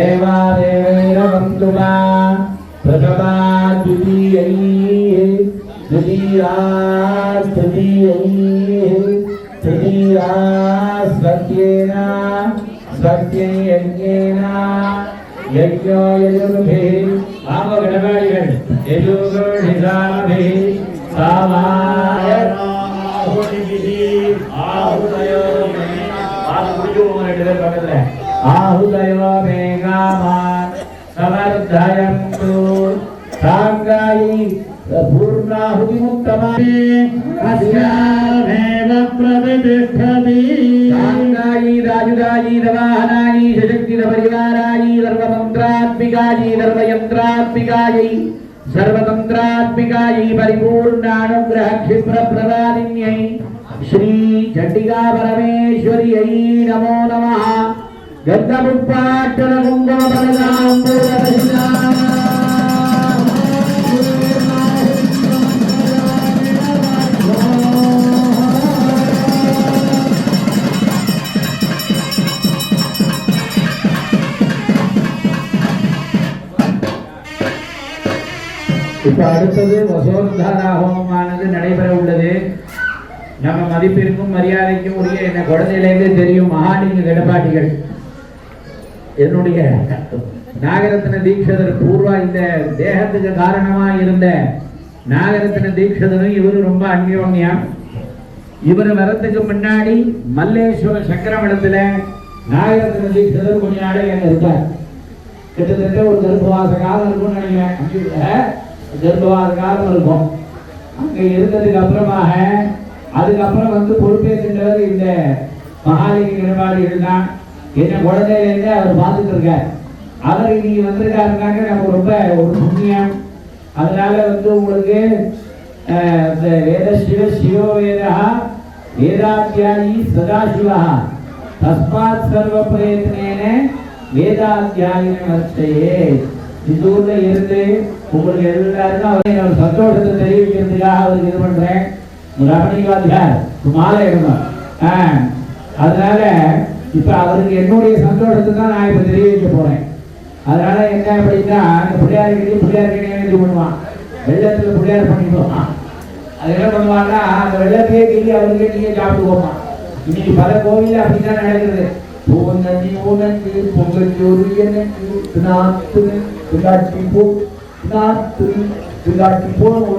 దేవాదేవైరవంతులా ప్రథమా ద్వితీయై ద్వితీయా తృతీయై తృతీయా స్వర్గేణ స్వర్గే యజ్ఞేన యజ్ఞో యజుర్భిః ఆమ గణమేగణ్ యజుర్భిః సామాయ ఆహుతిభిః ఆహుతయో ఆహుతయో అనేటిదే పక్కనే ఆహుదయో మేఘామాన్ సమర్థయంతు. సాంగాయి పూర్ణాహుతి ఉత్తమే అస్యామేవ ప్రతిష్టతి. సాంగాయి రాజుగాయి రవాహనాయి శశక్తి పరివారాయి సర్వమంత్రాత్మికాయి సర్వయంత్రాత్మికాయి సర్వతంత్రాత్మికాయి శ్రీ చండికా పరమేశ్వర్యై నమో నమః. இப்ப அடுத்தது வசோந்தாரா ஹோமமானது நடைபெற உள்ளது நம்ம மதிப்பிற்கும் மரியாதைக்கும் உரிய என்ன குழந்தையிலேருந்து தெரியும் மகாலிங்க கடப்பாட்டிகள். என்னுடைய நாகரத்ன தீட்சதர் பூர்வா இந்த தேகத்துக்கு காரணமா இருந்த நாகரத்ன தீட்சதரும் இவரு ரொம்ப அந்யோன்யம் இவர் வரத்துக்கு முன்னாடி மல்லேஸ்வர சக்கரமடத்துல நாகரத்ன தீட்சதர் கொஞ்ச நாளே அங்க இருப்பார். கிட்டத்தட்ட ஒரு கர்ப்பவாச காலம் இருக்கும்னு நினைக்கிறேன். கர்ப்பவாச காலம் இருக்கும். அங்க இருந்ததுக்கு அப்புறமாக அதுக்கப்புறம் வந்து பொறுப்பேற்கின்றவர் இந்த மகாலிங்க நிர்வாகிகள் தான். என்ன குழந்தையிலேருந்து அவர் பார்த்துட்டு இருக்கார். அவர் இன்னைக்கு வந்திருக்காருனாக்க நமக்கு ரொம்ப ஒரு புண்ணியம். அதனால வந்து உங்களுக்கு இந்த வேத சிவ சிவோ வேதா வேதாத்தியாயி சதாசிவா. தஸ்மாத் சர்வ பிரயத்னேன வேதாத்தியாயின வர்த்தையே இந்த ஊர்ல இருந்து உங்களுக்கு எல்லாருக்கும் அவரை என்னோட சந்தோஷத்தை தெரிவிக்கிறதுக்காக அவருக்கு இது பண்றேன். ரமணிவாதியார் மாலை இடணும் அதனால இப்ப அவருக்கு என்னுடைய சந்தோஷத்தை தான் நான் இப்ப தெரிவிக்க போறேன். அதனால என்ன அப்படின்னா இந்த பிள்ளையார் கிட்டே பிள்ளையார் கிட்டே இது பண்ணுவான்? வெள்ளத்துல பிள்ளையார் பண்ணிடுவான் அது என்ன பண்ணுவாங்கன்னா அந்த வெள்ளத்தையே கிள்ளி அவருக்கே நீங்க சாப்பிடுவோமா? இன்னைக்கு பல கோவில் அப்படிதான் நடக்குது பூவங்கி பூனங்கு பொங்கச்சோறு எனக்கு நாத்து பிள்ளாட்டி போ நாத்து பிள்ளாட்டி போன ஒரு